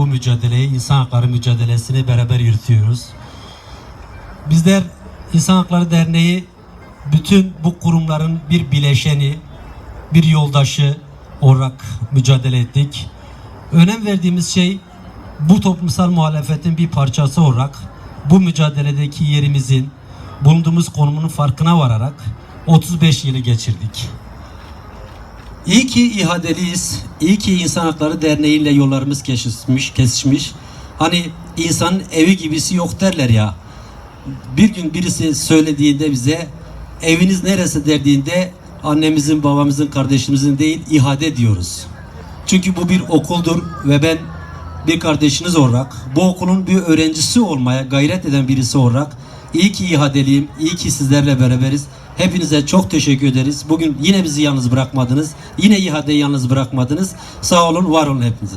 bu mücadeleyi, insan hakları mücadelesini beraber yürütüyoruz. Bizler İnsan Hakları Derneği bütün bu kurumların bir bileşeni, bir yoldaşı olarak mücadele ettik. Önem verdiğimiz şey bu toplumsal muhalefetin bir parçası olarak bu mücadeledeki yerimizin, bulunduğumuz konumunun farkına vararak 35 yılı geçirdik. İyi ki ihadeliyiz. İyi ki İnsan Hakları Derneği ile yollarımız kesişmiş, kesişmiş. Hani insanın evi gibisi yok derler ya. Bir gün birisi söylediğinde bize eviniz neresi dediğinde annemizin, babamızın, kardeşimizin değil ihade diyoruz. Çünkü bu bir okuldur ve ben bir kardeşiniz olarak bu okulun bir öğrencisi olmaya gayret eden birisi olarak iyi ki ihadeliyim, iyi ki sizlerle beraberiz. Hepinize çok teşekkür ederiz. Bugün yine bizi yalnız bırakmadınız. Yine ihadeyi yalnız bırakmadınız. Sağ olun, var olun hepinize.